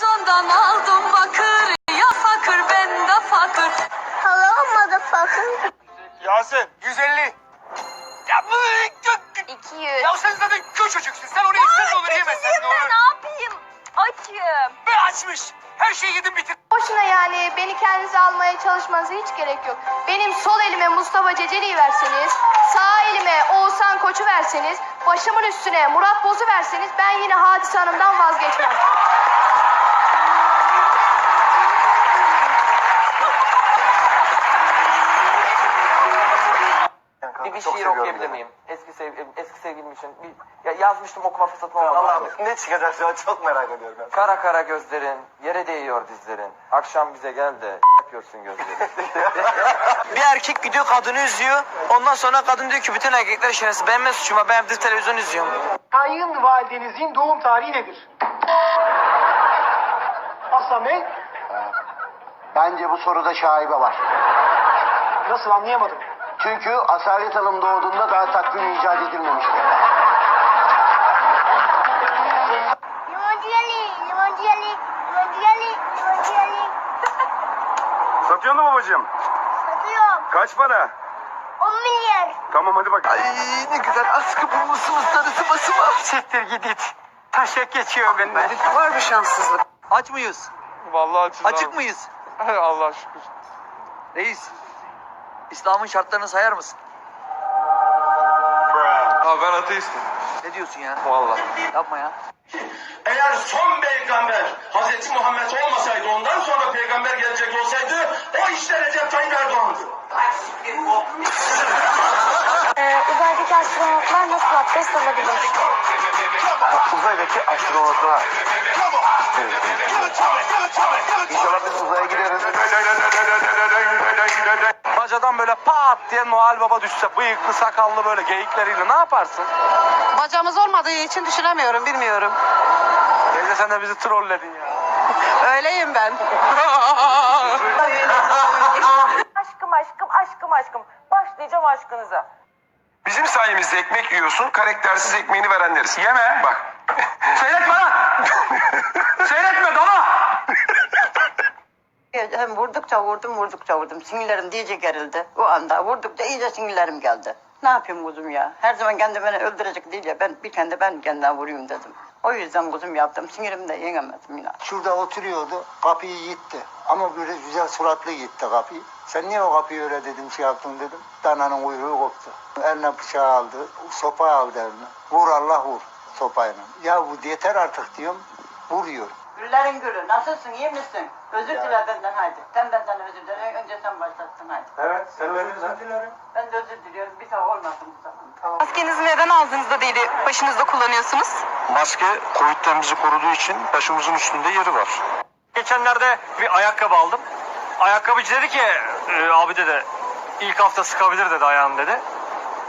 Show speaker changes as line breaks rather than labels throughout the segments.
Sondan aldım bakır ya fakir ben de fakir.
Hello motherfucker.
Yasin 150. Ya bu
200.
ya sen zaten küçücüksün. Sen onu yesen ne olur yemesen ne olur.
yapayım? Açım.
Be açmış. Her şeyi yedin bitir.
Boşuna yani beni kendinize almaya çalışmanıza hiç gerek yok. Benim sol elime Mustafa Ceceli'yi verseniz, sağ elime Oğuzhan Koç'u verseniz, başımın üstüne Murat Boz'u verseniz ben yine Hadise Hanım'dan vazgeçmem.
Okuyabilir miyim? Eski sevgilim, eski sevgilim için. Bir, ya yazmıştım okuma fırsatım olmadı.
ne çıkacak şu an çok merak ediyorum. Ben.
Kara kara gözlerin, yere değiyor dizlerin. Akşam bize gel de yapıyorsun gözlerin.
Bir erkek gidiyor kadını üzüyor. Ondan sonra kadın diyor ki bütün erkekler şerefsiz. Benim ne suçum var? Ben evde televizyon izliyorum.
Kayınvalidenizin doğum tarihi nedir? Aslan Bey,
Bence bu soruda şaibe var.
nasıl anlayamadım.
Çünkü Asalet Hanım doğduğunda daha takvim icat edilmemişti.
Limoncu Ali, limoncu Ali, limoncu Ali, limoncu Ali.
Satıyor mu babacığım?
Satıyorum.
Kaç para?
10 milyar.
Tamam hadi bak.
Ay ne güzel askı bulmuşsunuz sarısı basıma. Siktir git it. Taşak geçiyor benden. Var bir şanssızlık. Aç mıyız?
Vallahi açız
Açık mıyız?
Allah şükür.
Reis. İslam'ın şartlarını sayar mısın?
Abi ben ateistim.
Ne diyorsun ya?
Vallahi.
Yapma ya.
Eğer son peygamber Hazreti Muhammed olmasaydı ondan sonra peygamber gelecek olsaydı o işte Recep Tayyip Erdoğan'dı.
Ee, uzaydaki astronotlar nasıl abdest alabilir?
Uzaydaki astronotlar. İnşallah biz uzaya gideriz.
Bacadan böyle pat diye Noel Baba düşse bıyıklı sakallı böyle geyikleriyle ne yaparsın?
Bacamız olmadığı için düşünemiyorum bilmiyorum.
Teyze sen de bizi trolledin ya.
Öyleyim ben.
Aşkım aşkım aşkım aşkım. Başlayacağım aşkınıza.
Bizim sayemizde ekmek yiyorsun, karaktersiz ekmeğini verenleriz. Yeme. Bak. Seyretme lan! Seyretme dana!
Hem vurdukça vurdum vurdukça vurdum. Sinirlerim iyice gerildi. O anda vurdukça iyice sinirlerim geldi. Ne yapayım kuzum ya? Her zaman kendi beni öldürecek değil ya. Ben bir kendi ben kendine vurayım dedim. O yüzden kuzum yaptım. Sinirimi de yenemedim yine.
Şurada oturuyordu, kapıyı gitti. Ama böyle güzel suratlı gitti kapıyı. Sen niye o kapıyı öyle dedim şey yaptın dedim. Dananın uyruğu koptu. Eline bıçağı aldı, sopa aldı eline. Vur Allah vur sopayla. Ya bu yeter artık diyorum, vuruyor.
Güllerin gülü. Nasılsın? iyi misin? Özür dile benden haydi. Sen benden özür dile. Önce sen başlattın haydi.
Evet, sen özür dilerim.
Ben de özür diliyorum. Bir daha olmasın bu sefer.
Maskenizi neden ağzınızda değil başınızda kullanıyorsunuz?
Maske Covid'den bizi koruduğu için başımızın üstünde yeri var.
Geçenlerde bir ayakkabı aldım. Ayakkabıcı dedi ki "E, abi dedi ilk hafta sıkabilir dedi ayağını dedi.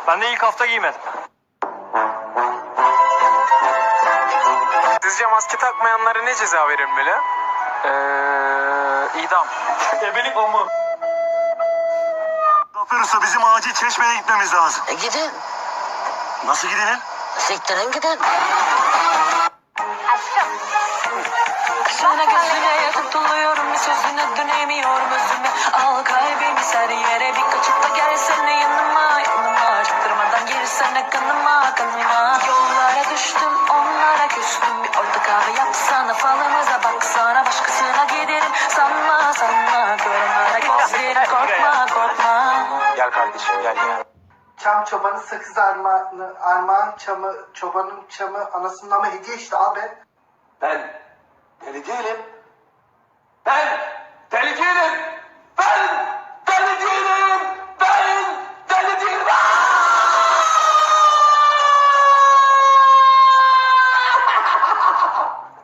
Ben de ilk hafta giymedim.
Sizce maske takmayanlara ne ceza verilmeli?
Ee, idam.
Ebelik o mu?
Yapıyorsa bizim acil çeşmeye gitmemiz lazım.
E gidin.
Nasıl gidelim?
Siktirin gidin.
Sana gözüne tutuluyorum bir sözüne dönemiyorum özüme Al kalbimi ser yere bir kaçıp da gelsene yanıma yanıma Çaktırmadan girsene kanıma kanıma Yollara Korkma korkma.
Gel kardeşim gel ya.
Çam çobanı sakız armağanı, armağan çamı, çobanın çamı anasının ama hediye işte abi. Ben deli değilim. Ben deli değilim. Ben deli değilim.